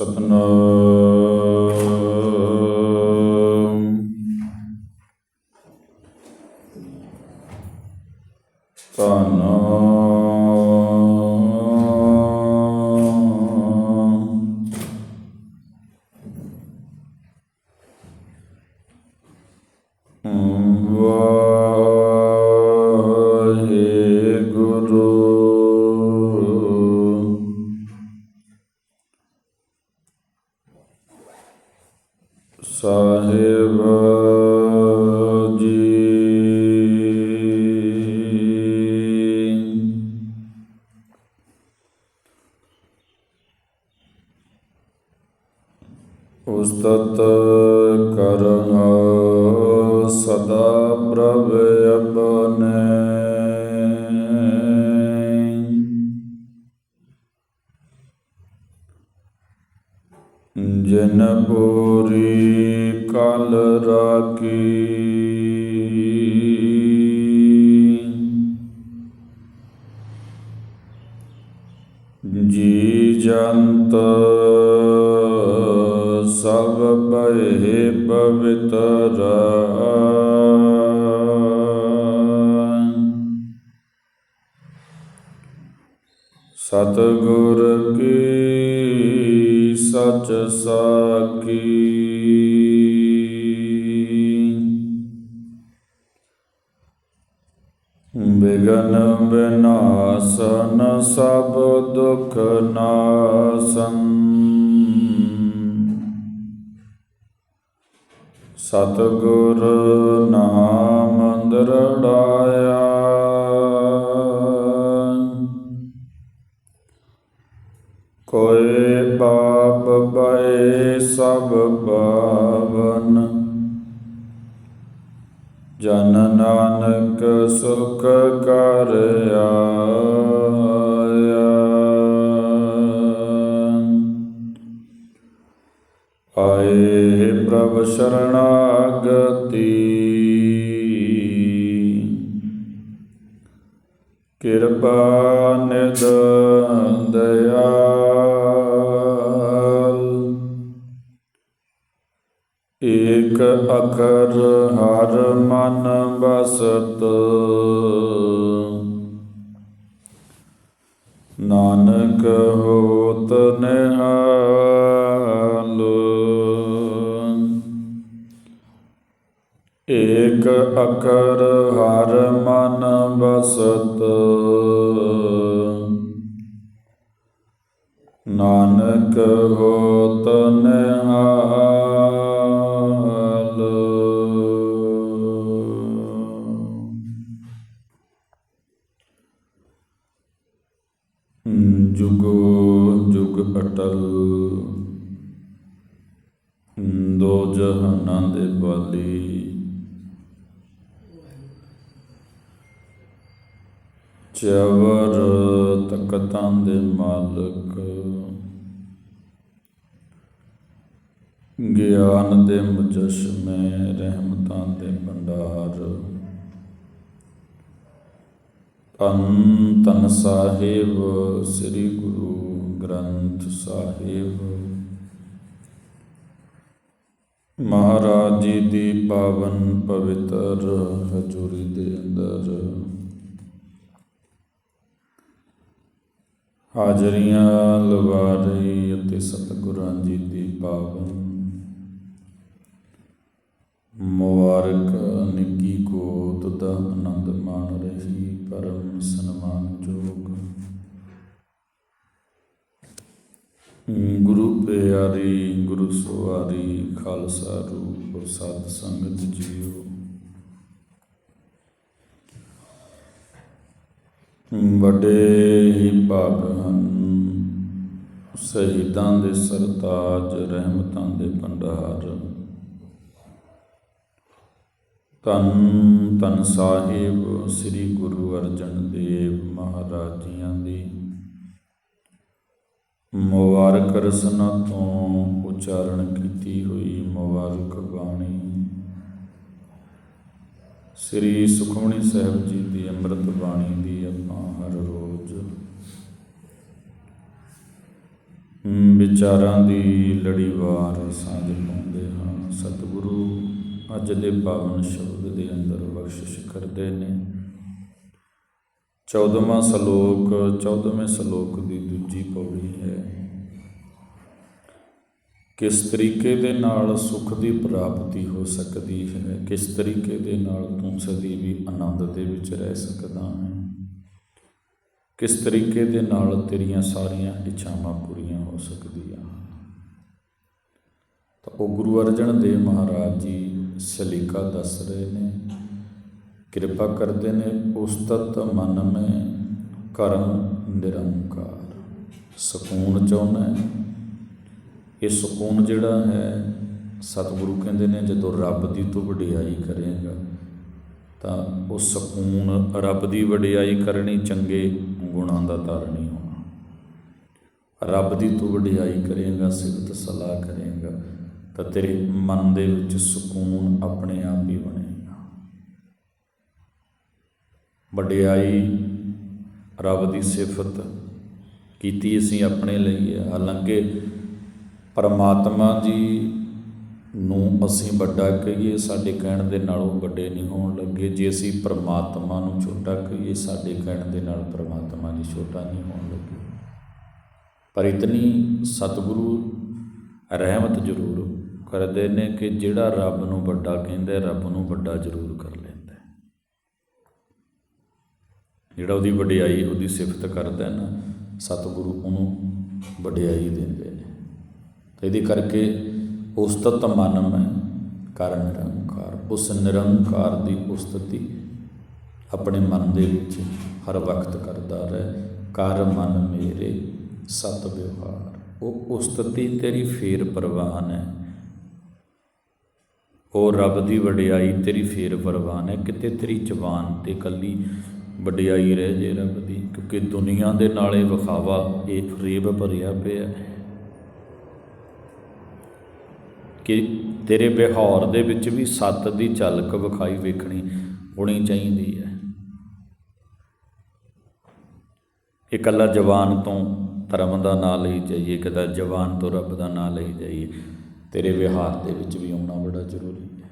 ਸਤਨਾਮ। ਉਸਤਤ ਕਰਮ ਸਦਾ ਪ੍ਰਭ ਸਤਿਗੁਰ ਕੀ ਸਚ ਸਾਖੀ। ਬਿਗਨ ਬਿਨਾਸਨ ਸਭ ਦੁਖ ਨਾਸਨ। ਸਤਿਗੁਰ ਨਾਮ ਦਰੜਾਇਆ ਕੋਏ ਬਾਪ ਬਏ ਸਭ ਪਾਵਨ। ਜਨ ਨਾਨਕ ਸੁਖ ਕਰ ਆਇਆ। ਆਏ ਪ੍ਰਭ ਸ਼ਰਣਾਗਤੀ ਮਨ ਬਸਤ ਗਿਆਨ ਮੈਂ ਰਹਿਮਤਾਂ ਦੇ ਭੰਡਾਰ। ਧੰਨ ਧੰਨ ਸਾਹਿਬ, ਸ੍ਰੀ ਗੁਰੂ ਗ੍ਰੰਥ ਸਾਹਿਬ। ਮਹਾਰਾਜ ਜੀ ਦੀ ਪਾਵਨ ਪਵਿੱਤਰ ਹਜ਼ੂਰੀ ਦੇ ਅੰਦਰ ਹਾਜ਼ਰੀਆਂ ਲਵਾ ਰਹੀ ਅਤੇ ਸਤਿਗੁਰਾਂ ਜੀ ਦੀ ਪਾਵਨ ਮੁਬਾਰਕ ਨਿੱਕੀ ਗੋਤ ਦਾ ਆਨੰਦ ਮਾਣ ਰਹੀ, ਪਰਮ ਸਨਮਾਨਯੋਗ ਗੁਰੂ ਪਿਆਰੀ, ਗੁਰੂ ਸਵਾਰੀ ਖਾਲਸਾ ਰੂਪ, ਸਤ ਸੰਗਤ ਜੀਓ। ਵੱਡੇ ਹੀ ਭਾਗ ਹਨ। ਸ਼ਹੀਦਾਂ ਦੇ ਸਰਤਾਜ, ਰਹਿਮਤਾਂ ਦੇ ਭੰਡਾਰ। ਧੰਨ ਧੰਨ ਸਾਹਿਬ ਸ੍ਰੀ ਗੁਰੂ ਅਰਜਨ ਦੇਵ ਮਹਾਰਾਜ ਜੀਆਂ ਦੀ। ਮੁਬਾਰਕ ਰਸਨਾ ਤੋਂ ਉਚਾਰਨ ਕੀਤੀ ਹੋਈ ਮੁਬਾਰਕ ਬਾਣੀ। ਸ੍ਰੀ ਸੁਖਮਣੀ ਸਾਹਿਬ ਜੀ ਦੀ ਅੰਮ੍ਰਿਤ ਬਾਣੀ ਦੀ ਆਪਾਂ ਹਰ ਰੋਜ਼ ਵਿਚਾਰਾਂ ਦੀ ਲੜੀਵਾਰ ਸਾਂਝ ਪਾਉਂਦੇ ਹਾਂ। ਸਤਿਗੁਰੂ ਅੱਜ ਦੇ ਪਾਵਨ ਸ਼ਬਦ ਦੇ ਅੰਦਰ ਬਖਸ਼ਿਸ਼ ਕਰਦੇ ਨੇ। 14ਵਾਂ ਸ਼ਲੋਕ 14ਵੇਂ ਸ਼ਲੋਕ ਦੀ ਦੂਜੀ ਪੌੜੀ ਹੈ। ਕਿਸ ਤਰੀਕੇ ਦੇ ਨਾਲ ਸੁਖ ਦੀ ਪ੍ਰਾਪਤੀ ਹੋ ਸਕਦੀ ਹੈ, ਕਿਸ ਤਰੀਕੇ ਦੇ ਨਾਲ ਤੂੰ ਸਦੀ ਵੀ ਆਨੰਦ ਦੇ ਵਿੱਚ ਰਹਿ ਸਕਦਾ ਹੈ। ਕਿਸ ਤਰੀਕੇ ਦੇ ਨਾਲ ਤੇਰੀਆਂ ਸਾਰੀਆਂ ਇੱਛਾਵਾਂ ਪੂਰੀਆਂ ਹੋ ਸਕਦੀਆਂ। ਤਾਂ ਉਹ ਗੁਰੂ ਅਰਜਨ ਦੇਵ ਮਹਾਰਾਜ ਜੀ ਸਲੀਕਾ ਦੱਸ ਰਹੇ ਨੇ, ਕਿਰਪਾ ਕਰਦੇ ਨੇ ਉਸਤਤ ਮਨ ਮੈਂ ਕਰਮ ਨਿਰੰਕਾਰ। ਸਕੂਨ ਚਾਹੁੰਦਾ ਇਹ ਸਕੂਨ ਜਿਹੜਾ ਹੈ, ਸਤਿਗੁਰੂ ਕਹਿੰਦੇ ਨੇ, ਜਦੋਂ ਰੱਬ ਦੀ ਤੂੰ ਵਡਿਆਈ ਕਰੇਗਾ, ਤਾਂ ਉਹ ਸਕੂਨ ਰੱਬ ਦੀ ਵਡਿਆਈ ਕਰਨੀ ਚੰਗੇ ਗੁਣਾਂ ਦਾ ਧਾਰਨੀ ਹੋਣਾ। ਰੱਬ ਦੀ ਤੂੰ ਵਡਿਆਈ ਕਰੇਗਾ, ਸਿਫਤ ਸਲਾਹ ਕਰੇਗਾ। ਤਾਂ ਤੇਰੇ ਮਨ ਦੇ ਵਿੱਚ ਸਕੂਨ ਆਪਣੇ ਆਪ ਹੀ ਬਣੇਗਾ। ਵਡਿਆਈ, ਰੱਬ ਦੀ ਸਿਫਤ ਕੀਤੀ ਅਸੀਂ ਆਪਣੇ ਲਈ ਹੈ। ਹਾਲਾਂਕਿ ਪਰਮਾਤਮਾ ਜੀ ਨੂੰ ਅਸੀਂ ਵੱਡਾ ਕਹੀਏ, ਸਾਡੇ ਕਹਿਣ ਦੇ ਨਾਲ ਉਹ ਵੱਡੇ ਨਹੀਂ ਹੋਣ ਲੱਗੇ। ਜੇ ਅਸੀਂ ਪਰਮਾਤਮਾ ਨੂੰ ਛੋਟਾ ਕਹੀਏ, ਸਾਡੇ ਕਹਿਣ ਦੇ ਨਾਲ ਪਰਮਾਤਮਾ ਜੀ ਛੋਟਾ ਨਹੀਂ ਹੋਣ ਲੱਗੇ। ਪਰ ਇਤਨੀ ਸਤਿਗੁਰੂ ਰਹਿਮਤ ਜ਼ਰੂਰ ਕਰਦੇ ਨੇ ਕਿ ਜਿਹੜਾ ਰੱਬ ਨੂੰ ਵੱਡਾ ਕਹਿੰਦਾ, ਰੱਬ ਨੂੰ ਵੱਡਾ ਜ਼ਰੂਰ ਕਰ ਲੈਂਦਾ ਜਿਹੜਾ ਉਹਦੀ ਵਡਿਆਈ, ਉਹਦੀ ਸਿਫਤ ਕਰਦਾ ਨਾ, ਸਤਿਗੁਰੂ ਉਹਨੂੰ ਵਡਿਆਈ ਦਿੰਦੇ ਨੇ। ਤੇ ਇਹਦੇ ਕਰਕੇ ਉਸਤਤ ਮਨ ਮੈਂ ਕਰ ਨਿਰੰਕਾਰ, ਉਸ ਨਿਰੰਕਾਰ ਦੀ ਉਸਤਤੀ ਆਪਣੇ ਮਨ ਦੇ ਵਿੱਚ ਹਰ ਵਕਤ ਕਰਦਾ ਰਹੇ। ਕਰ ਮਨ ਮੇਰੇ ਸਤ ਵਿਵਹਾਰ। ਉਹ ਉਸਤਤੀ ਤੇਰੀ ਫੇਰ ਪ੍ਰਵਾਨ ਹੈ। ਉਹ ਰੱਬ ਦੀ ਵਡਿਆਈ ਤੇਰੀ ਫੇਰ ਪ੍ਰਵਾਨ ਹੈ। ਕਿਤੇ ਤੇਰੀ ਜ਼ਬਾਨ ਤੇ ਕੱਲੀ ਵਡਿਆਈ ਰਹਿ ਜੇ ਰੱਬ ਦੀ, ਕਿਉਂਕਿ ਦੁਨੀਆ ਦੇ ਨਾਲੇ ਵਿਖਾਵਾ ਇਹ ਫਰੇਬ ਭਰਿਆ ਪਿਆ ਕਿ ਤੇਰੇ ਵਿਹਾਰ ਦੇ ਵਿੱਚ ਵੀ ਸੱਤ ਦੀ ਝਲਕ ਵਿਖਾਈ ਵੇਖਣੀ ਹੋਣੀ ਚਾਹੀਦੀ ਹੈ। ਇਹ ਇਕੱਲਾ ਜਵਾਨ ਤੋਂ ਧਰਮ ਦਾ ਨਾਂ ਲਈ ਜਾਈਏ ਕਦਾ ਜਵਾਨ ਤੋਂ ਰੱਬ ਦਾ ਨਾਂ ਲਈ ਜਾਈਏ। ਤੇਰੇ ਵਿਹਾਰ ਦੇ ਵਿੱਚ ਵੀ ਆਉਣਾ ਬੜਾ ਜ਼ਰੂਰੀ ਹੈ।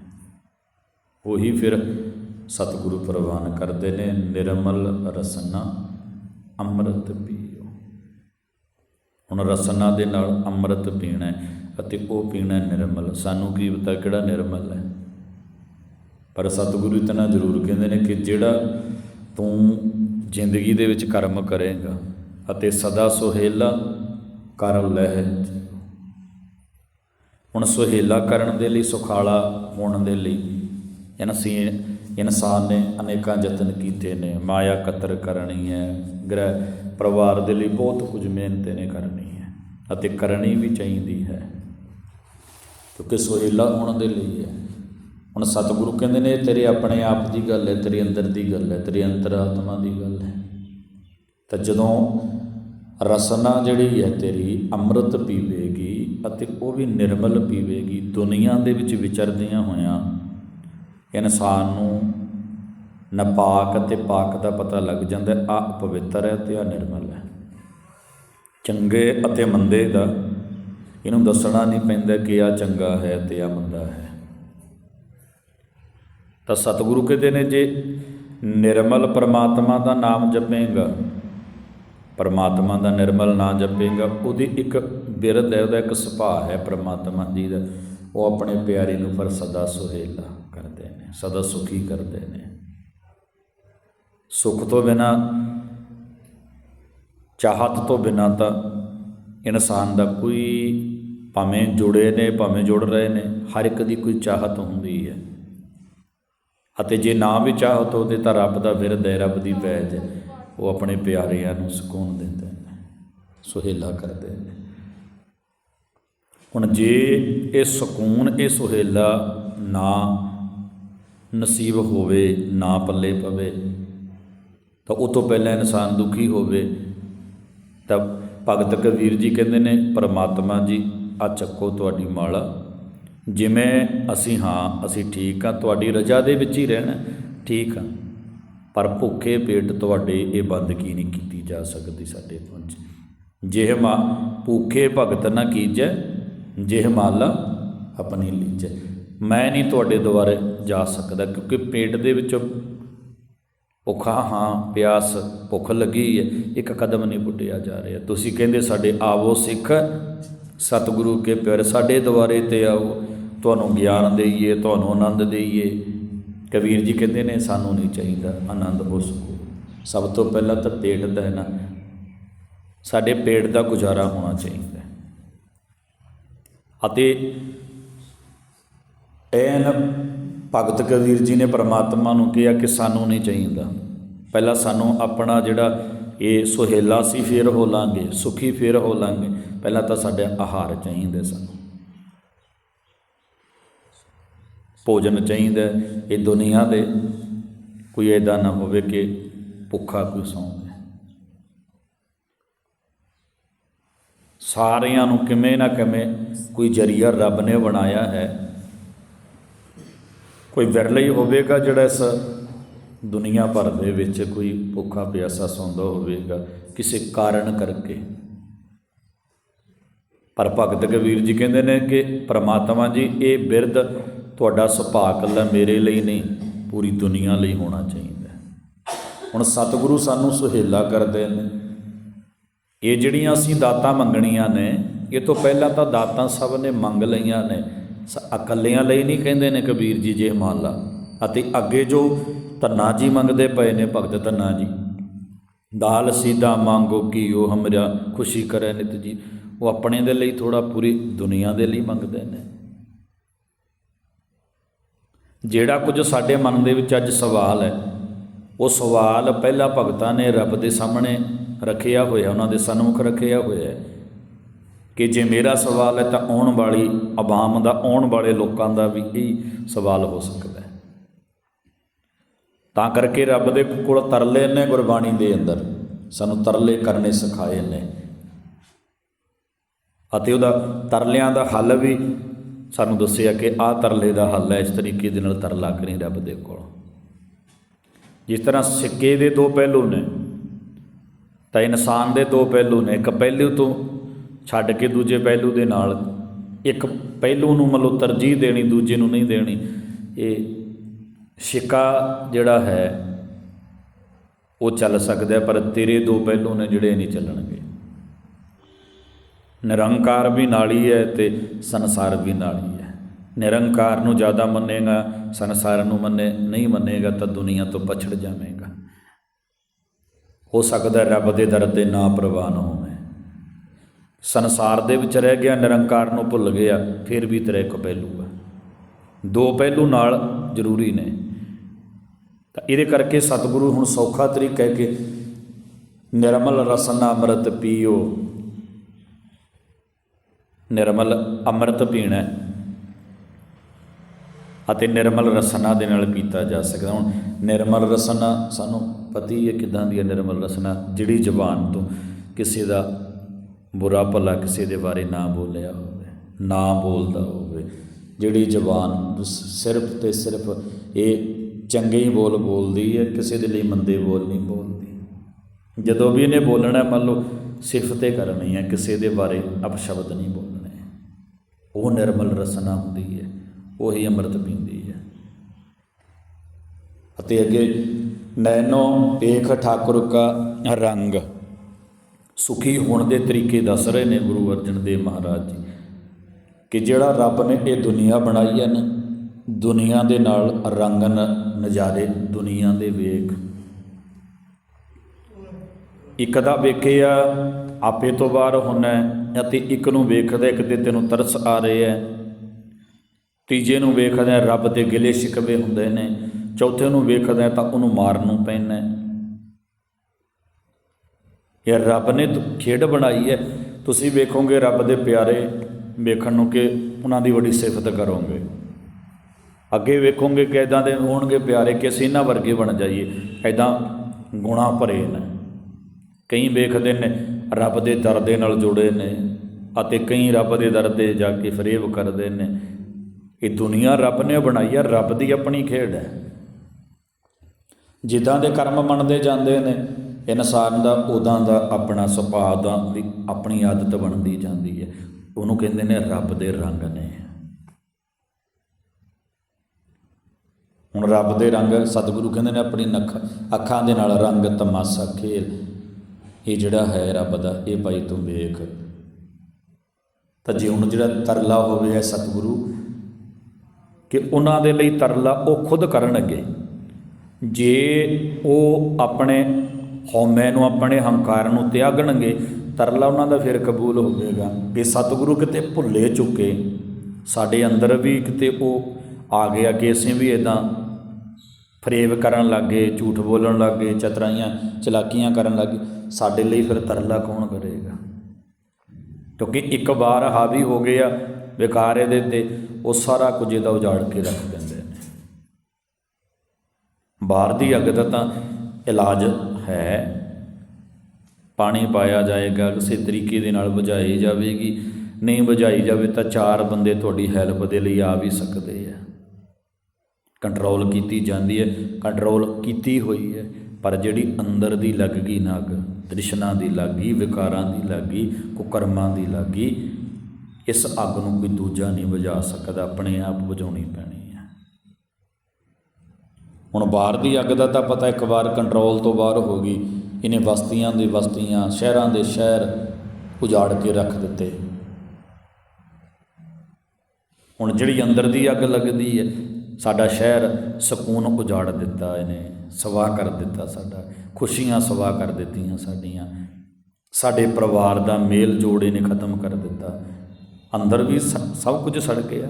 ਉਹੀ ਫਿਰ ਸਤਿਗੁਰੂ ਪ੍ਰਵਾਨ ਕਰਦੇ ਨੇ, ਨਿਰਮਲ ਰਸਨਾ ਅੰਮ੍ਰਿਤ ਪੀਓ। ਹੁਣ ਰਸਨਾ ਦੇ ਨਾਲ ਅੰਮ੍ਰਿਤ ਪੀਣਾ ਅਤੇ ਉਹ ਪੀਣਾ ਨਿਰਮਲ। ਸਾਨੂੰ ਕੀ ਪਤਾ ਕਿਹੜਾ ਨਿਰਮਲ ਹੈ? ਪਰ ਸਤਿਗੁਰੂ ਇਤਨਾ ਜ਼ਰੂਰ ਕਹਿੰਦੇ ਨੇ ਕਿ ਜਿਹੜਾ ਤੂੰ ਜ਼ਿੰਦਗੀ ਦੇ ਵਿੱਚ ਕਰਮ ਕਰੇਗਾ ਅਤੇ ਸਦਾ ਸੁਹੇਲਾ ਕਰ ਲਹਿ। ਹੁਣ ਸੁਹੇਲਾ ਕਰਨ ਦੇ ਲਈ, ਸੁਖਾਲਾ ਹੋਣ ਦੇ ਲਈ ਇਨਸੀ ਇਨਸਾਨ ਨੇ ਅਨੇਕਾਂ ਯਤਨ ਕੀਤੇ ਨੇ। ਮਾਇਆ ਕਤਰ ਕਰਨੀ ਹੈ, ਗ੍ਰਹਿ ਪਰਿਵਾਰ ਦੇ ਲਈ ਬਹੁਤ ਕੁਝ ਮਿਹਨਤ ਨੇ ਕਰਨੀ ਹੈ ਅਤੇ ਕਰਨੀ ਵੀ ਚਾਹੀਦੀ ਹੈ। ਕਿਉਂਕਿ ਸੁਹੇਲਾ ਹੋਣ ਦੇ ਲਈ ਹੈ। ਹੁਣ ਸਤਿਗੁਰੂ ਕਹਿੰਦੇ ਨੇ ਤੇਰੇ ਆਪਣੇ ਆਪ ਦੀ ਗੱਲ ਹੈ, ਤੇਰੇ ਅੰਦਰ ਦੀ ਗੱਲ ਹੈ, ਤੇਰੀ ਅੰਤਰਾਤਮਾ ਦੀ ਗੱਲ ਹੈ। ਤਾਂ ਜਦੋਂ ਰਸਨਾ ਜਿਹੜੀ ਹੈ ਤੇਰੀ ਅੰਮ੍ਰਿਤ ਪੀਵੇਗੀ ਅਤੇ ਉਹ ਵੀ ਨਿਰਮਲ ਪੀਵੇਗੀ, ਦੁਨੀਆ ਦੇ ਵਿੱਚ ਵਿਚਰਦਿਆਂ ਹੋਇਆਂ, ਇਨਸਾਨ ਨੂੰ ਨਾਪਾਕ ਅਤੇ ਪਾਕ ਦਾ ਪਤਾ ਲੱਗ ਜਾਂਦਾ ਆ ਪਵਿੱਤਰ ਹੈ ਤੇ ਆ ਨਿਰਮਲ ਹੈ। ਚੰਗੇ ਅਤੇ ਮੰਦੇ ਦਾ, ਇਹਨੂੰ ਦੱਸਣਾ ਨਹੀਂ ਪੈਂਦਾ ਕਿ ਆ ਚੰਗਾ ਹੈ ਤੇ ਆ ਮੰਦਾ ਹੈ। ਤਾਂ ਸਤਿਗੁਰੂ ਕਹਿੰਦੇ ਨੇ, ਜੇ ਨਿਰਮਲ ਪਰਮਾਤਮਾ ਦਾ ਨਾਮ ਜਪੇਗਾ ਪਰਮਾਤਮਾ ਦਾ ਨਿਰਮਲ ਨਾਮ ਜਪੇਗਾ, ਉਹਦੀ ਇੱਕ ਬਿਰਧ ਹੈ, ਉਹਦਾ ਇੱਕ ਸੁਭਾਅ ਹੈ ਪਰਮਾਤਮਾ ਜੀ ਦਾ। ਉਹ ਆਪਣੇ ਪਿਆਰੇ ਨੂੰ ਪਰ ਸਦਾ ਸੁਹੇਲਾ ਕਰਦੇ ਨੇ, ਸਦਾ ਸੁਖੀ ਕਰਦੇ ਨੇ। ਸੁਖ ਤੋਂ ਬਿਨਾ, ਚਾਹਤ ਤੋਂ ਬਿਨਾ ਤਾਂ ਇਨਸਾਨ ਦਾ ਕੋਈ ਭਾਵੇਂ ਜੁੜੇ ਨੇ, ਭਾਵੇਂ ਜੁੜ ਰਹੇ ਨੇ, ਹਰ ਇੱਕ ਦੀ ਕੋਈ ਚਾਹਤ ਹੁੰਦੀ ਹੈ। ਅਤੇ ਜੇ ਨਾ ਵੀ ਚਾਹਤ ਹੋਵੇ ਤਾਂ ਰੱਬ ਦਾ ਵਿਰਧ ਹੈ, ਰੱਬ ਦੀ ਪੈਜ ਹੈ। ਉਹ ਆਪਣੇ ਪਿਆਰਿਆਂ ਨੂੰ ਸਕੂਨ ਦਿੰਦੇ ਨੇ, ਸੁਹੇਲਾ ਕਰਦੇ ਨੇ। ਹੁਣ ਜੇ ਇਹ ਸਕੂਨ, ਇਹ ਸੁਹੇਲਾ ਨਾ ਨਸੀਬ ਹੋਵੇ, ਨਾ ਪੱਲੇ ਪਵੇ, ਤਾਂ ਉਹ ਤੋਂ ਪਹਿਲਾਂ ਇਨਸਾਨ ਦੁਖੀ ਹੋਵੇ, ਤਾਂ ਭਗਤ ਕਬੀਰ ਜੀ ਕਹਿੰਦੇ ਨੇ, ਪਰਮਾਤਮਾ ਜੀ, ਆ ਚੱਕੋ ਤੁਹਾਡੀ ਮਾਲਾ। ਜਿਵੇਂ ਅਸੀਂ ਹਾਂ, ਅਸੀਂ ਠੀਕ ਆ ਤੁਹਾਡੀ ਰਜਾ ਦੇ ਵਿੱਚ ਹੀ ਰਹਿਣਾ, ਠੀਕ ਆ ਪਰ ਭੁੱਖੇ ਪੇਟ ਤੁਹਾਡੇ ਇਹ ਬੰਦ ਕੀ ਨਹੀਂ ਕੀਤੀ ਜਾ ਸਕਦੀ ਸਾਡੇ ਤੋਂ ਜਿਹ ਮਾ ਭੁੱਖੇ ਭਗਤ ਨ ਕੀਜੈ, ਜਿਹ ਮਾਲਾ ਆਪਣੀ ਲੀਜੈ। ਮੈਂ ਨਹੀਂ ਤੁਹਾਡੇ ਦੁਆਰੇ ਜਾ ਸਕਦਾ ਕਿਉਂਕਿ ਪੇਟ ਦੇ ਵਿੱਚ ਭੁੱਖਾ ਹਾਂ, ਪਿਆਸ ਭੁੱਖ ਲੱਗੀ ਹੈ, ਇੱਕ ਕਦਮ ਨਹੀਂ ਪੁੱਟਿਆ ਜਾ ਰਿਹਾ। ਤੁਸੀਂ ਕਹਿੰਦੇ ਸਾਡੇ ਆਵੋ ਸਿੱਖ, ਸਤਿਗੁਰੂ ਕੇ ਪਿਆਰੇ, ਸਾਡੇ ਦੁਆਰੇ ਤੇ ਆਓ। ਤੁਹਾਨੂੰ ਗਿਆਨ ਦੇਈਏ, ਤੁਹਾਨੂੰ ਆਨੰਦ ਦੇਈਏ। ਕਬੀਰ ਜੀ ਕਹਿੰਦੇ ਨੇ, ਸਾਨੂੰ ਨਹੀਂ ਚਾਹੀਦਾ ਆਨੰਦ ਉਸ ਕੋ ਸਭ ਤੋਂ ਪਹਿਲਾਂ ਤਾਂ ਪੇਟ ਦਾ ਹੈ ਨਾ, ਸਾਡੇ ਪੇਟ ਦਾ ਗੁਜ਼ਾਰਾ ਹੋਣਾ ਚਾਹੀਦਾ ਹੈ। ਅਤੇ ਐਨ ਭਗਤ ਕਬੀਰ ਜੀ ਨੇ ਪ੍ਰਮਾਤਮਾ ਨੂੰ ਕਿਹਾ ਕਿ ਸਾਨੂੰ ਨਹੀਂ ਚਾਹੀਦਾ। ਪਹਿਲਾਂ ਸਾਨੂੰ ਆਪਣਾ ਜਿਹੜਾ ਇਹ ਸੁਹੇਲਾ ਸੀ, ਫਿਰ ਹੋ ਲਾਂਗੇ, ਸੁਖੀ ਫਿਰ ਹੋ ਲਾਂਗੇ। ਪਹਿਲਾਂ ਤਾਂ ਸਾਡਾ ਆਹਾਰ ਚਾਹੀਦਾ ਸਾਨੂੰ। ਭੋਜਨ ਚਾਹੀਦਾ ਇਹ ਦੁਨੀਆ ਦੇ ਕੋਈ ਐਦਾ ਨਾ ਹੋਵੇ ਕਿ ਭੁੱਖਾ ਕੋਈ ਸੌਂਵੇ ਸਾਰਿਆਂ ਨੂੰ ਕਿਵੇਂ ਨਾ ਕਿਵੇਂ ਕੋਈ ਜਰੀਆ ਰੱਬ ਨੇ ਬਣਾਇਆ ਹੈ। ਕੋਈ ਵਿਰਲਾ ਹੀ ਹੋਵੇਗਾ ਜਿਹੜਾ ਇਸ ਦੁਨੀਆ ਭਰ ਦੇ ਵਿੱਚ ਕੋਈ ਭੁੱਖਾ ਪਿਆਸਾ ਸੌਂਦਾ ਹੋਵੇਗਾ, ਕਿਸੇ ਕਾਰਨ ਕਰਕੇ। ਪਰ ਭਗਤ ਕਬੀਰ ਜੀ ਕਹਿੰਦੇ ਨੇ ਕਿ ਪ੍ਰਮਾਤਮਾ ਜੀ, ਇਹ ਬਿਰਧ ਤੁਹਾਡਾ ਸੁਭਾਅ ਕੱਲਾ ਮੇਰੇ ਲਈ ਨਹੀਂ, ਪੂਰੀ ਦੁਨੀਆ ਲਈ ਹੋਣਾ ਚਾਹੀਦਾ। ਹੁਣ ਸਤਿਗੁਰੂ ਸਾਨੂੰ ਸੁਹੇਲਾ ਕਰਦੇ ਨੇ। ਇਹ ਜਿਹੜੀਆਂ ਅਸੀਂ ਦਾਤਾਂ ਮੰਗਣੀਆਂ ਨੇ, ਇਹ ਤੋਂ ਪਹਿਲਾਂ ਤਾਂ ਦਾਤਾਂ ਸਭ ਨੇ ਮੰਗ ਲਈਆਂ ਨੇ। ਸ- ਇਕੱਲਿਆਂ ਲਈ ਨਹੀਂ ਕਹਿੰਦੇ ਨੇ ਕਬੀਰ ਜੀ ਜੇ ਮੰਨ ਲਾ ਅਤੇ ਅੱਗੇ ਜੋ ਧੰਨਾ ਜੀ ਮੰਗਦੇ ਪਏ ਨੇ ਭਗਤ ਧੰਨਾ ਜੀ, ਦਾਲ ਸੀਦਾ ਮੰਗੋ ਕੀ ਉਹ ਹਮਰਾ, ਖੁਸ਼ੀ ਕਰੇ ਨਿਤ ਜੀ। ਉਹ ਆਪਣੇ ਦੇ ਲਈ ਥੋੜਾ ਪੂਰੀ ਦੁਨੀਆ ਦੇ ਲਈ ਮੰਗਦੇ ਨੇ। ਜਿਹੜਾ ਕੁਝ ਸਾਡੇ ਮਨ ਦੇ ਵਿੱਚ ਅੱਜ ਸਵਾਲ ਹੈ, ਉਹ ਸਵਾਲ ਪਹਿਲਾਂ ਭਗਤਾਂ ਨੇ ਰੱਬ ਦੇ ਸਾਹਮਣੇ ਰੱਖਿਆ ਹੋਇਆ, ਉਹਨਾਂ ਦੇ ਸਨਮੁਖ ਰੱਖਿਆ ਹੋਇਆ ਕਿ ਜੇ ਮੇਰਾ ਸਵਾਲ ਹੈ ਤਾਂ ਆਉਣ ਵਾਲੀ ਆਵਾਮ ਦਾ, ਆਉਣ ਵਾਲੇ ਲੋਕਾਂ ਦਾ ਵੀ ਇਹ ਸਵਾਲ ਹੋ ਸਕਦਾ ਹੈ। ਤਾਂ ਕਰਕੇ ਰੱਬ ਦੇ ਕੋਲ ਤਰਲੇ ਨੇ ਗੁਰਬਾਣੀ ਦੇ ਅੰਦਰ, ਸਾਨੂੰ ਤਰਲੇ ਕਰਨੇ ਸਿਖਾਏ ਨੇ। ਅਤੇ ਉਹਦਾ ਤਰਲਿਆਂ ਦਾ ਹੱਲ ਵੀ ਸਾਨੂੰ ਦੱਸਿਆ ਕਿ ਆਹ ਤਰਲੇ ਦਾ ਹੱਲ ਹੈ, ਇਸ ਤਰੀਕੇ ਦੇ ਨਾਲ ਤਰਲਾ ਕਰੀ ਰੱਬ ਦੇ ਕੋਲ। ਜਿਸ ਤਰ੍ਹਾਂ ਸਿੱਕੇ ਦੇ ਦੋ ਪਹਿਲੂ ਨੇ, ਤਾਂ ਇਨਸਾਨ ਦੇ ਦੋ ਪਹਿਲੂ ਨੇ, ਇੱਕ ਪਹਿਲੂ ਤੋਂ ਛੱਡ ਕੇ ਦੂਜੇ ਪਹਿਲੂ ਦੇ ਨਾਲ, ਇੱਕ ਪਹਿਲੂ ਨੂੰ ਮਤਲਬ ਤਰਜੀਹ ਦੇਣੀ, ਦੂਜੇ ਨੂੰ ਨਹੀਂ ਦੇਣੀ, ਇਹ ਸਿੱਕਾ ਜਿਹੜਾ ਹੈ, ਉਹ ਚੱਲ ਸਕਦਾ ਪਰ ਤੇਰੇ ਦੋ ਪਹਿਲੂ ਨੇ ਜਿਹੜੇ ਨਹੀਂ ਚੱਲਣਗੇ। ਨਿਰੰਕਾਰ ਵੀ ਨਾਲ ਹੀ ਹੈ ਤੇ ਸੰਸਾਰ ਵੀ ਨਾਲ ਹੀ ਹੈ। ਨਿਰੰਕਾਰ ਨੂੰ ਜ਼ਿਆਦਾ ਮੰਨੇਗਾ, ਸੰਸਾਰ ਨੂੰ ਮੰਨੇ, ਨਹੀਂ ਮੰਨੇਗਾ ਤਾਂ ਦੁਨੀਆ ਤੋਂ ਪਛੜ ਜਾਵੇਗਾ। ਹੋ ਸਕਦਾ ਰੱਬ ਦੇ ਦਰ ਤੇ ਨਾ ਪ੍ਰਵਾਨ ਹੋਵੇ। ਸੰਸਾਰ ਦੇ ਵਿੱਚ ਰਹਿ ਗਿਆ, ਨਿਰੰਕਾਰ ਨੂੰ ਭੁੱਲ ਗਿਆ, ਫਿਰ ਵੀ ਤੇਰੇ ਇੱਕ ਪਹਿਲੂ ਆ। ਦੋ ਪਹਿਲੂ ਨਾਲ ਜ਼ਰੂਰੀ ਨੇ। ਤਾਂ ਇਹਦੇ ਕਰਕੇ ਸਤਿਗੁਰੂ ਹੁਣ ਸੌਖਾ ਤਰੀਕਾ ਹੈ ਕਿ ਨਿਰਮਲ ਰਸਨ ਅੰਮ੍ਰਿਤ ਪੀਓ। ਨਿਰਮਲ ਅੰਮ੍ਰਿਤ ਪੀਣਾ ਅਤੇ ਨਿਰਮਲ ਰਸਨਾ ਦੇ ਨਾਲ ਪੀਤਾ ਜਾ ਸਕਦਾ। ਹੁਣ ਨਿਰਮਲ ਰਸਨਾ ਸਾਨੂੰ ਪਤਾ ਹੀ ਹੈ ਕਿਦਾਂ ਦੀ ਹੈ ਨਿਰਮਲ ਰਸਨਾ। ਜਿਹੜੀ ਜ਼ਬਾਨ ਤੋਂ ਕਿਸੇ ਦਾ ਬੁਰਾ ਭਲਾ ਕਿਸੇ ਦੇ ਬਾਰੇ ਨਾ ਬੋਲਿਆ ਹੋਵੇ, ਨਾ ਬੋਲਦਾ ਹੋਵੇ। ਜਿਹੜੀ ਜ਼ਬਾਨ ਸਿਰਫ ਤੇ ਸਿਰਫ ਇਹ ਚੰਗੇ ਹੀ ਬੋਲ ਬੋਲਦੀ ਹੈ, ਕਿਸੇ ਦੇ ਲਈ ਮੰਦੇ ਬੋਲ ਨਹੀਂ ਬੋਲਦੀ। ਜਦੋਂ ਵੀ ਇਹਨੇ ਬੋਲਣਾ, ਮੰਨ ਲਓ ਸਿਫਤੇ ਕਰਨੀ ਹੈ, ਕਿਸੇ ਦੇ ਬਾਰੇ ਅਪਸ਼ਬਦ ਨਹੀਂ ਬੋਲ ਉਹ ਨਿਰਮਲ ਰਸਨਾ ਹੁੰਦੀ ਹੈ, ਉਹੀ ਅੰਮ੍ਰਿਤ ਪੀਂਦੀ ਹੈ। ਅਤੇ ਅੱਗੇ ਨੈਨੋ ਵੇਖ ਠਾਕੁਰ ਕਾ ਰੰਗ। ਸੁਖੀ ਹੋਣ ਦੇ ਤਰੀਕੇ ਦੱਸ ਰਹੇ ਨੇ ਗੁਰੂ ਅਰਜਨ ਦੇਵ ਮਹਾਰਾਜ ਜੀ ਕਿ ਜਿਹੜਾ ਰੱਬ ਨੇ ਇਹ ਦੁਨੀਆ ਬਣਾਈ ਹੈ ਨਾ, ਦੁਨੀਆ ਦੇ ਨਾਲ ਰੰਗਨ ਨਜ਼ਾਰੇ ਦੁਨੀਆ ਦੇ ਵੇਖ। ਇੱਕ ਦਾ ਵੇਖਿਆ ਆਪੇ ਤੋਂ ਬਾਹਰ ਹੁੰਦਾ ਅਤੇ ਇੱਕ ਨੂੰ ਵੇਖਦਾ, ਇੱਕ ਤੇ ਤੈਨੂੰ ਤਰਸ ਆ ਰਿਹਾ ਹੈ ਤੀਜੇ ਨੂੰ ਵੇਖਦਾ, ਰੱਬ ਦੇ ਗਿਲੇ ਸ਼ਿਕਵੇ ਹੁੰਦੇ ਨੇ। ਚੌਥੇ ਨੂੰ ਵੇਖਦਾ ਤਾਂ ਉਹਨੂੰ ਮਾਰਨ ਨੂੰ ਪੈਣਾ। ਇਹ ਰੱਬ ਨੇ ਖੇਡ ਬਣਾਈ ਹੈ ਤੁਸੀਂ ਵੇਖੋਗੇ ਰੱਬ ਦੇ ਪਿਆਰੇ ਵੇਖਣ ਨੂੰ ਕਿ ਉਹਨਾਂ ਦੀ ਬੜੀ ਸਿਫਤ ਕਰੋਗੇ। ਅੱਗੇ ਵੇਖੋਗੇ ਕਿ ਇਦਾਂ ਦੇ ਹੋਣਗੇ ਪਿਆਰੇ ਕਿ ਅਸੀਂ ਇਹਨਾਂ ਵਰਗੇ ਬਣ ਜਾਈਏ। ਇਦਾਂ ਗੁਣਾ ਭਰੇ ਨੇ। ਕਈ ਵੇਖਦੇ ਨੇ ਰੱਬ ਦੇ ਦਰ ਦੇ ਨਾਲ ਜੁੜੇ ਨੇ ਅਤੇ ਕਈ ਰੱਬ ਦੇ ਦਰ ਤੇ ਜਾ ਕੇ ਫਰੇਬ ਕਰਦੇ ਨੇ। ਇਹ ਦੁਨੀਆ ਰੱਬ ਨੇ ਬਣਾਈ ਹੈ ਰੱਬ ਦੀ ਆਪਣੀ ਖੇਡ ਹੈ। ਜਿੱਦਾਂ ਦੇ ਕਰਮ ਮੰਨਦੇ ਜਾਂਦੇ ਨੇ, ਇਨਸਾਨ ਦਾ ਉਦਾਂ ਦਾ ਆਪਣਾ ਸੁਭਾਅ ਦਾ ਆਪਣੀ ਆਦਤ ਬਣਦੀ ਜਾਂਦੀ ਹੈ। ਉਹਨੂੰ ਕਹਿੰਦੇ ਨੇ ਰੱਬ ਦੇ ਰੰਗ ਨੇ। ਹੁਣ ਰੱਬ ਦੇ ਰੰਗ ਸਤਿਗੁਰੂ ਕਹਿੰਦੇ ਨੇ ਆਪਣੀ ਨੱਖ ਅੱਖਾਂ ਦੇ ਨਾਲ ਰੰਗ ਤਮਾਸ਼ਾ ਖੇਲ। ਇਹ ਜਿਹੜਾ ਹੈ ਰੱਬ ਦਾ, ਇਹ ਭਾਈ ਤੂੰ ਵੇਖ। ਤਾਂ ਜੇ ਹੁਣ ਜਿਹੜਾ ਤਰਲਾ ਹੋਵੇ ਹੈ ਸਤਿਗੁਰੂ, ਕਿ ਉਹਨਾਂ ਦੇ ਲਈ ਤਰਲਾ ਉਹ ਖੁਦ ਕਰਨ ਕਰਨਗੇ ਜੇ ਉਹ ਆਪਣੇ ਹਉਮੈ ਨੂੰ, ਆਪਣੇ ਹੰਕਾਰ ਨੂੰ ਤਿਆਗਣਗੇ, ਤਰਲਾ ਉਹਨਾਂ ਦਾ ਫਿਰ ਕਬੂਲ ਹੋਵੇਗਾ। ਕਿ ਸਤਿਗੁਰੂ ਕਿਤੇ ਭੁੱਲੇ ਚੁੱਕੇ, ਸਾਡੇ ਅੰਦਰ ਵੀ ਕਿਤੇ ਉਹ ਆ ਗਿਆ ਕਿ ਅਸੀਂ ਵੀ ਇਦਾਂ ਫਰੇਬ ਕਰਨ ਲੱਗ ਗਏ ਝੂਠ ਬੋਲਣ ਲੱਗ ਗਏ ਚਤਰਾਈਆਂ, ਚਲਾਕੀਆਂ ਕਰਨ ਲੱਗ ਗਏ ਸਾਡੇ ਲਈ ਫਿਰ ਤਰਲਾ ਕੌਣ ਕਰੇਗਾ? ਕਿਉਂਕਿ ਇੱਕ ਵਾਰ ਹਾਵੀ ਹੋ ਗਏ ਆ ਵਿਕਾਰ ਇਹਦੇ ਤੇ ਉਹ ਸਾਰਾ ਕੁਝ ਇਹਦਾ ਉਜਾੜ ਕੇ ਰੱਖ ਦਿੰਦੇ ਨੇ। ਬਾਹਰ ਦੀ ਅੱਗ ਦਾ ਤਾਂ ਇਲਾਜ ਹੈ। ਪਾਣੀ ਪਾਇਆ ਜਾਏਗਾ, ਕਿਸੇ ਤਰੀਕੇ ਦੇ ਨਾਲ ਬੁਝਾਈ ਜਾਵੇਗੀ। ਨਹੀਂ ਬੁਝਾਈ ਜਾਵੇ ਤਾਂ ਚਾਰ ਬੰਦੇ ਤੁਹਾਡੀ ਹੈਲਪ ਦੇ ਲਈ ਆ ਵੀ ਸਕਦੇ ਆ। ਕੰਟਰੋਲ ਕੀਤੀ ਜਾਂਦੀ ਹੈ ਕੰਟਰੋਲ ਕੀਤੀ ਹੋਈ ਹੈ, ਪਰ ਜਿਹੜੀ ਅੰਦਰ ਦੀ ਲੱਗ ਗਈ ਨਾ ਅੱਗ ਤ੍ਰਿਸ਼ਨਾ ਦੀ ਲੱਗੀ ਵਿਕਾਰਾਂ ਦੀ ਲੱਗੀ ਕੁਕਰਮਾਂ ਦੀ ਲੱਗੀ ਇਸ ਅੱਗ ਨੂੰ ਕੋਈ ਦੂਜਾ ਨਹੀਂ ਬੁਝਾ ਸਕਦਾ, ਆਪਣੇ ਆਪ ਬੁਝਾਉਣੀ ਪੈਣੀ ਹੈ। ਹੁਣ ਬਾਹਰ ਦੀ ਅੱਗ ਦਾ ਤਾਂ ਪਤਾ ਇੱਕ ਵਾਰ ਕੰਟਰੋਲ ਤੋਂ ਬਾਹਰ ਹੋ ਗਈ, ਇਹਨੇ ਬਸਤੀਆਂ ਦੇ ਬਸਤੀਆਂ, ਸ਼ਹਿਰਾਂ ਦੇ ਸ਼ਹਿਰ ਉਜਾੜ ਕੇ ਰੱਖ ਦਿੱਤੇ। ਹੁਣ ਜਿਹੜੀ ਅੰਦਰ ਦੀ ਅੱਗ ਲੱਗਦੀ ਹੈ ਸਾਡਾ ਸ਼ਹਿਰ ਸਕੂਨ ਉਜਾੜ ਦਿੱਤਾ ਇਹਨੇ, ਸਵਾ ਕਰ ਦਿੱਤਾ ਸਾਡਾ, ਖੁਸ਼ੀਆਂ ਸਵਾ ਕਰ ਦਿੱਤੀਆਂ ਸਾਡੀਆਂ। ਸਾਡੇ ਪਰਿਵਾਰ ਦਾ ਮੇਲ ਜੋੜ ਇਹਨੇ ਖਤਮ ਕਰ ਦਿੱਤਾ। ਅੰਦਰ ਵੀ ਸ- ਸਭ ਕੁਝ ਸੜ ਗਿਆ।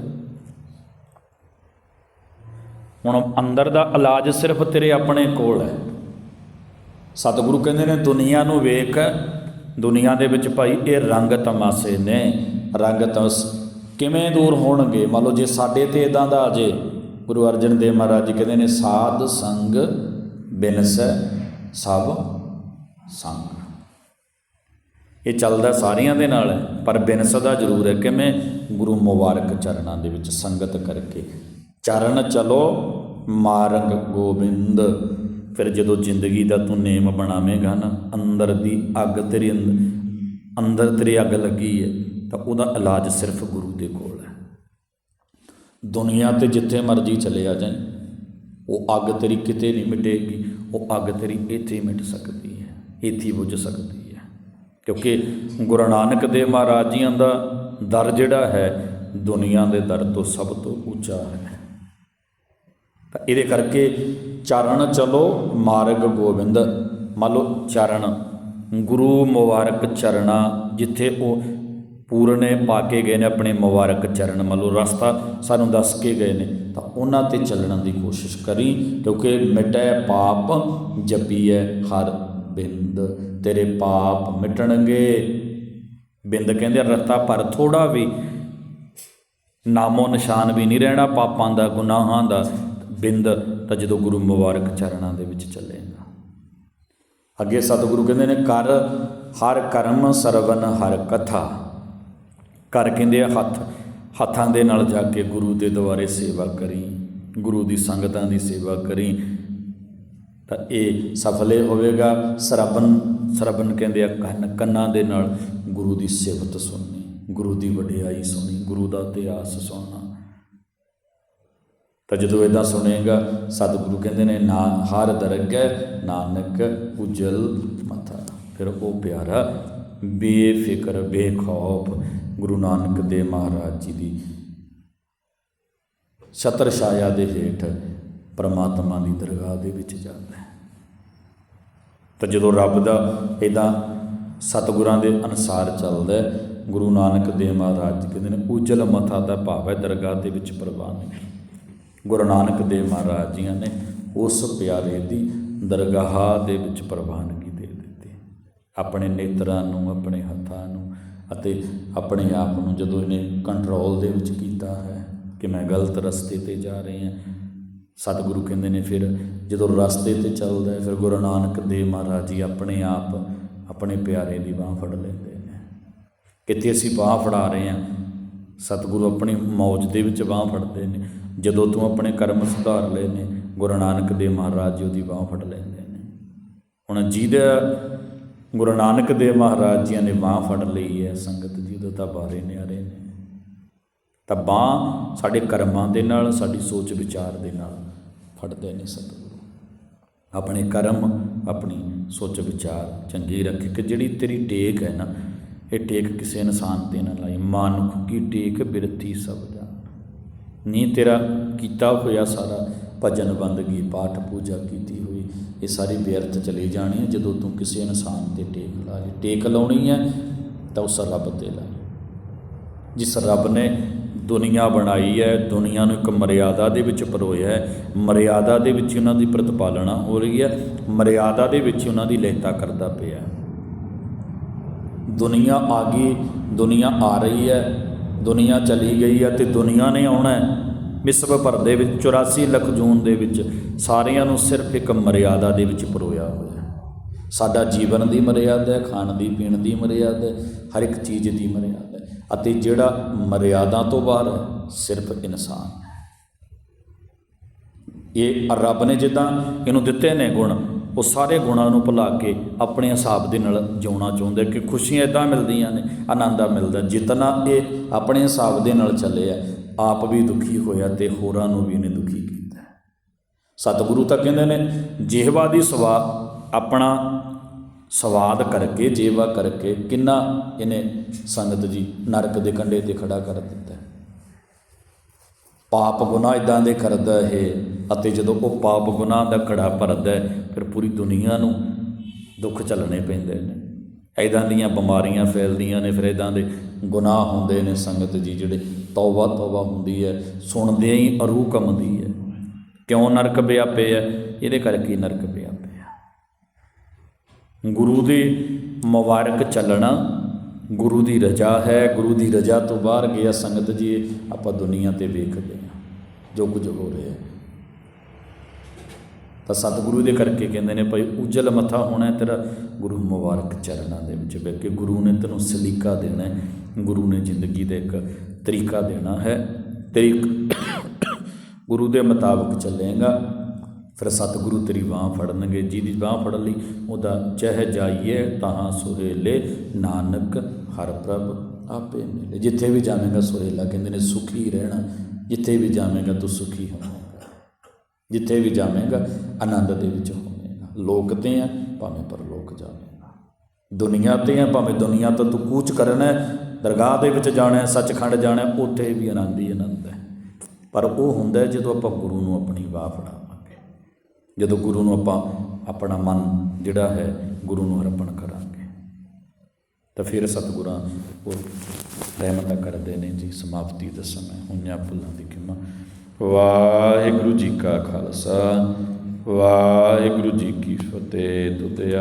ਹੁਣ ਅੰਦਰ ਦਾ ਇਲਾਜ ਸਿਰਫ ਤੇਰੇ ਆਪਣੇ ਕੋਲ ਹੈ। ਸਤਿਗੁਰੂ ਕਹਿੰਦੇ ਨੇ, ਦੁਨੀਆ ਨੂੰ ਵੇਖ, ਦੁਨੀਆ ਦੇ ਵਿੱਚ ਭਾਈ ਇਹ ਰੰਗ ਤਮਾਸ਼ੇ ਨੇ। ਰੰਗ ਤਮਸ ਕਿਵੇਂ ਦੂਰ ਹੋਣਗੇ? ਮੰਨ ਲਓ ਜੇ ਸਾਡੇ ਤੇ ਇਦਾਂ ਦਾ ਆ ਜੇ ਗੁਰੂ ਅਰਜਨ ਦੇਵ ਮਹਾਰਾਜ ਜੀ ਕਹਿੰਦੇ ਨੇ, ਸਾਧ ਸੰਗ ਬਿਨਸੈ, ਸਭ ਸੰਗ। ਇਹ ਚੱਲਦਾ ਸਾਰਿਆਂ ਦੇ ਨਾਲ ਹੈ ਪਰ ਬਿਨਸਦਾ ਜ਼ਰੂਰ ਹੈ, ਕਿਵੇਂ? ਗੁਰੂ ਮੁਬਾਰਕ ਚਰਨਾਂ ਦੇ ਵਿੱਚ ਸੰਗਤ ਕਰਕੇ। ਚਰਨ ਚਲੋ, ਮਾਰਗ ਗੋਬਿੰਦ। ਫਿਰ ਜਦੋਂ ਜ਼ਿੰਦਗੀ ਦਾ ਤੂੰ ਨੇਮ ਬਣਾਵੇਂਗਾ ਨਾ, ਅੰਦਰ ਦੀ ਅੱਗ ਤੇਰੀ ਅੰਦ- ਅੰਦਰ ਤੇਰੀ ਅੱਗ ਲੱਗੀ ਹੈ, ਤਾਂ ਉਹਦਾ ਇਲਾਜ ਸਿਰਫ ਗੁਰੂ ਦੇ ਕੋਲ ਹੈ। ਦੁਨੀਆ ਤੇ ਜਿੱਥੇ ਮਰਜ਼ੀ ਚਲੇ ਆ ਜਾਏ ਉਹ ਅੱਗ ਤੇਰੀ ਕਿਤੇ ਨਹੀਂ ਮਿਟੇਗੀ, ਉਹ ਅੱਗ ਤੇਰੀ ਇੱਥੇ ਮਿਟ ਸਕਦੀ ਹੈ, ਇੱਥੇ ਹੀ ਬੁਝ ਸਕਦੀ ਹੈ। ਕਿਉਂਕਿ ਗੁਰੂ ਨਾਨਕ ਦੇਵ ਮਹਾਰਾਜ ਜੀਆਂ ਦਾ ਦਰ ਜਿਹੜਾ ਹੈ, ਦੁਨੀਆ ਦੇ ਦਰ ਤੋਂ ਸਭ ਤੋਂ ਉੱਚਾ ਹੈ। ਤਾਂ ਇਹਦੇ ਕਰਕੇ ਚਰਨ ਚਲੋ ਮਾਰਗ ਗੋਬਿੰਦ, ਮੰਨ ਲਓ ਚਰਨ, ਗੁਰੂ ਮੁਬਾਰਕ ਚਰਣਾ ਜਿੱਥੇ ਉਹ ਪੂਰਨੇ ਪਾ ਕੇ ਗਏ ਨੇ ਆਪਣੇ ਮੁਬਾਰਕ ਚਰਨ ਮੰਨ ਲਓ ਰਸਤਾ ਸਾਨੂੰ ਦੱਸ ਕੇ ਗਏ ਨੇ। ਤਾਂ ਉਹਨਾਂ ਤੇ ਚੱਲਣ ਦੀ ਕੋਸ਼ਿਸ਼ ਕਰੀ, ਕਿਉਂਕਿ ਮਿਟੈ ਪਾਪ ਜਪੀਐ ਹਰ ਬਿੰਦ। ਤੇਰੇ ਪਾਪ ਮਿਟਣਗੇ। ਬਿੰਦ ਕਹਿੰਦੇ ਰਸਤਾ ਪਰ ਥੋੜਾ ਵੀ, ਨਾਮੋ ਨਿਸ਼ਾਨ ਵੀ ਨਹੀਂ ਰਹਿਣਾ, ਪਾਪਾਂ ਦਾ, ਗੁਨਾਹਾਂ ਦਾ। ਬਿੰਦ ਤਾਂ ਜਦੋਂ ਗੁਰੂ ਮੁਬਾਰਕ ਚਰਨਾਂ ਦੇ ਵਿੱਚ ਚੱਲੇਗਾ। ਅੱਗੇ ਸਤਿਗੁਰੂ ਕਹਿੰਦੇ ਨੇ, ਕਰ ਹਰ ਕਰਮ ਸਰਵਨ ਹਰ ਕਥਾ। ਘਰ ਕਹਿੰਦੇ ਆ ਹੱਥ, ਹੱਥਾਂ ਦੇ ਨਾਲ ਜਾ ਕੇ ਗੁਰੂ ਦੇ ਦੁਆਰੇ ਸੇਵਾ ਕਰੀ, ਗੁਰੂ ਦੀ ਸੰਗਤਾਂ ਦੀ ਸੇਵਾ ਕਰੀ। ਤਾਂ ਇਹ ਸਫਲੇ ਹੋਵੇਗਾ। ਸਰਬਨ ਸਰਬਨ ਕਹਿੰਦੇ ਆ ਕੰਨ, ਕੰਨਾਂ ਦੇ ਨਾਲ ਗੁਰੂ ਦੀ ਸਿਫਤ ਸੁਣਨੀ, ਗੁਰੂ ਦੀ ਵਡਿਆਈ ਸੁਣੀ, ਗੁਰੂ ਦਾ ਇਤਿਹਾਸ ਸੁਣਨਾ। ਤਾਂ ਜਦੋਂ ਇਦਾਂ ਸੁਣੇਗਾ, ਸਤਿਗੁਰੂ ਕਹਿੰਦੇ ਨੇ, ਨਾ ਹਰ ਦਰਗਹਿ, ਨਾਨਕ ਉਜਲ ਮਥਾ। ਫਿਰ ਉਹ ਪਿਆਰਾ ਬੇਫਿਕਰ, ਬੇਖੌਫ ਗੁਰੂ ਨਾਨਕ ਦੇਵ ਮਹਾਰਾਜ ਜੀ ਦੀ ਛਤਰ ਛਾਇਆ ਦੇ ਹੇਠ ਪਰਮਾਤਮਾ ਦੀ ਦਰਗਾਹ ਦੇ ਵਿੱਚ ਜਾਂਦਾ ਹੈ। ਤਾਂ ਜਦੋਂ ਰੱਬ ਦਾ ਇਦਾਂ ਸਤਿਗੁਰਾਂ ਦੇ ਅਨਸਾਰ ਚੱਲਦਾ ਗੁਰੂ ਨਾਨਕ ਦੇਵ ਮਹਾਰਾਜ ਜੀ ਕਹਿੰਦੇ ਨੇ, ਉਜਲ ਮਥਾ ਦਾ ਭਾਵ ਹੈ ਦਰਗਾਹ ਦੇ ਵਿੱਚ ਪ੍ਰਵਾਨ ਗੁਰੂ ਨਾਨਕ ਦੇਵ ਮਹਾਰਾਜ ਜੀਆਂ ਨੇ ਉਸ ਪਿਆਰੇ ਦੀ ਦਰਗਾਹ ਦੇ ਵਿੱਚ ਪ੍ਰਵਾਨਗੀ ਦੇ ਦਿੱਤੀ। ਆਪਣੇ ਨੇਤਰਾਂ ਨੂੰ, ਆਪਣੇ ਹੱਥਾਂ ਨੂੰ ਅਤੇ ਆਪਣੇ ਆਪ ਨੂੰ ਜਦੋਂ ਇਹਨੇ ਕੰਟਰੋਲ ਦੇ ਵਿੱਚ ਕੀਤਾ ਹੈ ਕਿ ਮੈਂ ਗਲਤ ਰਸਤੇ ਤੇ ਜਾ ਰਹੀ ਹਾਂ, ਸਤਿਗੁਰੂ ਕਹਿੰਦੇ ਨੇ ਫਿਰ ਜਦੋਂ ਰਸਤੇ ਤੇ ਚੱਲਦਾ ਹੈ, ਫਿਰ ਗੁਰੂ ਨਾਨਕ ਦੇਵ ਮਹਾਰਾਜ ਜੀ ਆਪਣੇ ਆਪ ਆਪਣੇ ਪਿਆਰੇ ਦੀ ਬਾਹ ਫੜ ਲੈਂਦੇ ਨੇ। ਕਿਤੇ ਅਸੀਂ ਬਾਹ ਫੜਾ ਰਹੇ ਹਾਂ, ਸਤਿਗੁਰੂ ਆਪਣੀ ਮੌਜ ਦੇ ਵਿੱਚ ਬਾਹ ਫੜਦੇ ਨੇ। ਜਦੋਂ ਤੂੰ ਆਪਣੇ ਕਰਮ ਸੁਧਾਰ ਲਏ ਨੇ, ਗੁਰੂ ਨਾਨਕ ਦੇਵ ਮਹਾਰਾਜ ਜੀ ਉਹਦੀ ਬਾਹ ਫੜ ਲੈਂਦੇ ਨੇ। ਹੁਣ ਜਿਹਦਾ ਗੁਰੂ ਨਾਨਕ ਦੇਵ ਮਹਾਰਾਜ ਜੀ ਨੇ ਬਾਂਹ ਫੜ ਲਈ ਹੈ, ਸੰਗਤ ਜੀ ਉਹਦੇ ਤਾਂ ਬਾਰੇ ਨਿਆਰੇ ਨੇ। ਤਾਂ ਬਾਂਹ ਸਾਡੇ ਕਰਮਾਂ ਦੇ ਨਾਲ, ਸਾਡੀ ਸੋਚ ਵਿਚਾਰ ਦੇ ਨਾਲ ਫੜਦੇ ਨੇ ਸਤਿਗੁਰੂ। ਆਪਣੇ ਕਰਮ, ਆਪਣੀ ਸੋਚ ਵਿਚਾਰ ਚੰਗੀ ਰੱਖੇ ਕਿ ਜਿਹੜੀ ਤੇਰੀ ਟੇਕ ਹੈ ਨਾ, ਇਹ ਟੇਕ ਕਿਸੇ ਇਨਸਾਨ ਤੇ ਨਾ ਲਾਈ। ਮਾਨੁਖ ਕੀ ਟੇਕ ਬਿਰਤੀ ਸਭ ਦਾ। ਨੀ ਤੇਰਾ ਕੀਤਾ ਹੋਇਆ ਸਾਰਾ ਭਜਨ ਬੰਦਗੀ ਪਾਠ ਪੂਜਾ ਕੀਤੀ ਹੋਈ ਇਹ ਸਾਰੀ ਬੇਅਰਥ ਚਲੀ ਜਾਣੀ ਹੈ। ਜਦੋਂ ਤੂੰ ਕਿਸੇ ਇਨਸਾਨ ਤੇ ਟੇਕ ਲਾ ਲਈ ਟੇਕ ਲਾਉਣੀ ਹੈ, ਤਾਂ ਉਸ ਰੱਬ ਤੇ ਲਾ ਜਿਸ ਰੱਬ ਨੇ ਦੁਨੀਆ ਬਣਾਈ ਹੈ, ਦੁਨੀਆ ਨੂੰ ਇੱਕ ਮਰਿਆਦਾ ਦੇ ਵਿੱਚ ਪਰੋਇਆ ਹੈ, ਮਰਿਆਦਾ ਦੇ ਵਿੱਚ ਉਹਨਾਂ ਦੀ ਪ੍ਰਤਪਾਲਣਾ ਹੋ ਰਹੀ ਹੈ, ਮਰਿਆਦਾ ਦੇ ਵਿੱਚ ਉਹਨਾਂ ਦੀ ਲਿਖਤਾ ਕਰਦਾ ਪਿਆ ਦੁਨੀਆ ਆ ਗਈ, ਦੁਨੀਆ ਆ ਰਹੀ ਹੈ, ਦੁਨੀਆ ਚਲੀ ਗਈ ਹੈ ਤੇ ਦੁਨੀਆ ਨੇ ਆਉਣਾ ਹੈ। ਵਿਸ਼ਵ ਭਰ ਦੇ ਵਿੱਚ 84 ਲੱਖ ਜੂਨ ਦੇ ਵਿੱਚ ਸਾਰਿਆਂ ਨੂੰ ਸਿਰਫ ਇੱਕ ਮਰਿਆਦਾ ਦੇ ਵਿੱਚ ਪਰੋਇਆ ਹੋਇਆ ਸਾਡਾ ਜੀਵਨ ਦੀ ਮਰਿਆਦਾ ਹੈ, ਖਾਣ ਦੀ, ਪੀਣ ਦੀ ਮਰਿਆਦਾ ਹੈ, ਹਰ ਇੱਕ ਚੀਜ਼ ਦੀ ਮਰਿਆਦਾ ਹੈ। ਅਤੇ ਜਿਹੜਾ ਮਰਿਆਦਾ ਤੋਂ ਬਾਹਰ ਹੈ, ਸਿਰਫ ਇਨਸਾਨ ਇਹ ਰੱਬ ਨੇ ਜਿੱਦਾਂ ਇਹਨੂੰ ਦਿੱਤੇ ਨੇ ਗੁਣ, ਉਹ ਸਾਰੇ ਗੁਣਾਂ ਨੂੰ ਭੁਲਾ ਕੇ ਆਪਣੇ ਹਿਸਾਬ ਦੇ ਨਾਲ ਜਿਉਣਾ ਚਾਹੁੰਦੇ ਕਿ ਖੁਸ਼ੀਆਂ ਇਦਾਂ ਮਿਲਦੀਆਂ ਨੇ, ਆਨੰਦ ਆ ਮਿਲਦਾ ਜਿਤਨਾ ਇਹ ਆਪਣੇ ਹਿਸਾਬ ਦੇ ਨਾਲ ਚੱਲੇ ਆ ਆਪ ਵੀ ਦੁਖੀ ਹੋਇਆ ਤੇ ਹੋਰਾਂ ਨੂੰ ਵੀ ਇਹਨੇ ਦੁਖੀ ਕੀਤਾ। ਸਤਿਗੁਰੂ ਤਾਂ ਕਹਿੰਦੇ ਨੇ, ਜਿਹਵਾ ਦੀ ਸਵਾ ਆਪਣਾ ਸਵਾਦ ਕਰਕੇ ਜੇਵਾ ਕਰਕੇ ਕਿੰਨਾ ਇਹਨੇ ਸੰਗਤ ਜੀ ਨਰਕ ਦੇ ਕੰਢੇ ਤੇ ਖੜਾ ਕਰ ਦਿੱਤਾ। ਪਾਪ ਗੁਨਾਹ ਇਦਾਂ ਦੇ ਕਰਦਾ ਇਹ, ਅਤੇ ਜਦੋਂ ਉਹ ਪਾਪ ਗੁਨਾਹ ਦਾ ਘੜਾ ਭਰਦਾ ਹੈ ਫਿਰ ਪੂਰੀ ਦੁਨੀਆ ਨੂੰ ਦੁੱਖ ਝੱਲਣੇ ਪੈਂਦੇ ਨੇ। ਐਦਾਂ ਦੀਆਂ ਬਿਮਾਰੀਆਂ ਫੈਲਦੀਆਂ ਨੇ, ਫਿਰ ਐਦਾਂ ਦੇ ਗੁਨਾਹ ਹੁੰਦੇ ਨੇ ਸੰਗਤ ਜੀ, ਜਿਹੜੇ ਤੌਬਾ ਤੌਬਾ ਹੁੰਦੀ ਹੈ ਸੁਣਦਿਆਂ ਹੀ ਅਰੂਹ ਕੰਮਦੀ ਹੈ। ਕਿਉਂ ਨਰਕ ਵਿਆਪੇ ਹੈ? ਇਹਦੇ ਕਰਕੇ ਨਰਕ ਵਿਆਪੇ ਆ। ਗੁਰੂ ਦੇ ਮੁਬਾਰਕ ਚੱਲਣਾ, ਗੁਰੂ ਦੀ ਰਜਾ ਹੈ, ਗੁਰੂ ਦੀ ਰਜਾ ਤੋਂ ਬਾਹਰ ਗਿਆ ਸੰਗਤ ਜੀ ਆਪਾਂ ਦੁਨੀਆ ਤੇ ਵੇਖਦੇ ਹਾਂ, ਜੋ ਕੁਝ ਹੋ ਰਿਹਾ ਹੈ। ਤਾਂ ਸਤਿਗੁਰੂ ਦੇ ਕਰਕੇ ਕਹਿੰਦੇ ਨੇ ਭਾਈ ਉਜਲ ਮੱਥਾ ਹੋਣਾ ਤੇਰਾ ਗੁਰੂ ਮੁਬਾਰਕ ਚਰਨਾਂ ਦੇ ਵਿੱਚ ਬਹਿ ਕੇ ਗੁਰੂ ਨੇ ਤੈਨੂੰ ਸਲੀਕਾ ਦੇਣਾ ਗੁਰੂ ਨੇ ਜ਼ਿੰਦਗੀ ਦਾ ਇੱਕ ਤਰੀਕਾ ਦੇਣਾ ਹੈ, ਤੇਰੀ ਗੁਰੂ ਦੇ ਮੁਤਾਬਕ ਚੱਲੇਗਾ। ਫਿਰ ਸਤਿਗੁਰੂ ਤੇਰੀ ਬਾਹ ਫੜਨਗੇ, ਜਿਹਦੀ ਬਾਹ ਫੜਨ ਲਈ ਉਹਦਾ ਚਹਿ ਜਾਈਏ ਤਾਂ ਸੁਹੇਲੇ ਨਾਨਕ ਹਰ ਪ੍ਰਭ ਆਪੇ ਮਿਲੇ। ਜਿੱਥੇ ਵੀ ਜਾਵੇਂਗਾ ਸੁਹੇਲਾ ਕਹਿੰਦੇ ਨੇ ਸੁਖੀ ਰਹਿਣਾ, ਜਿੱਥੇ ਵੀ ਜਾਵੇਂਗਾ ਤੂੰ ਸੁਖੀ ਹੋਵੇਂਗਾ ਜਿੱਥੇ ਵੀ ਜਾਵੇਂਗਾ, ਆਨੰਦ ਦੇ ਵਿੱਚ ਹੋਵੇਂਗਾ। ਲੋਕ ਤੇ ਆ, ਭਾਵੇਂ ਪਰਲੋਕ ਜਾਵੇਂਗਾ। ਦੁਨੀਆ ਤੇ ਆ, ਭਾਵੇਂ ਦੁਨੀਆ ਤੋਂ ਤੂੰ ਕੂਚ ਕਰਨਾ ਦਰਗਾਹ ਦੇ ਵਿੱਚ ਜਾਣਾ ਸੱਚਖੰਡ ਜਾਣਾ ਉੱਥੇ ਵੀ ਆਨੰਦ ਹੀ ਆਨੰਦ ਹੈ। ਪਰ ਉਹ ਹੁੰਦਾ ਜਦੋਂ ਆਪਾਂ ਗੁਰੂ ਨੂੰ ਆਪਣੀ ਵਾਹ ਫੜਾਵਾਂਗੇ। ਜਦੋਂ ਗੁਰੂ ਨੂੰ ਆਪਾਂ ਆਪਣਾ ਮਨ ਜਿਹੜਾ ਹੈ, ਗੁਰੂ ਨੂੰ ਅਰਪਣ ਕਰਾਂਗੇ। ਤਾਂ ਫਿਰ ਸਤਿਗੁਰਾਂ ਉਹ ਰਹਿਮਤ ਕਰਦੇ ਨੇ ਜੀ, ਸਮਾਪਤੀ ਦਾ ਸਮਾਂ ਹੋਈਆਂ ਭੁੱਲਾਂ ਦੀ ਖਿਮਾ ਵਾਹਿਗੁਰੂ ਜੀ ਕਾ ਖਾਲਸਾ ਵਾਹਿਗੁਰੂ ਜੀ ਕੀ ਫਤਿਹ ਤੁਤੇ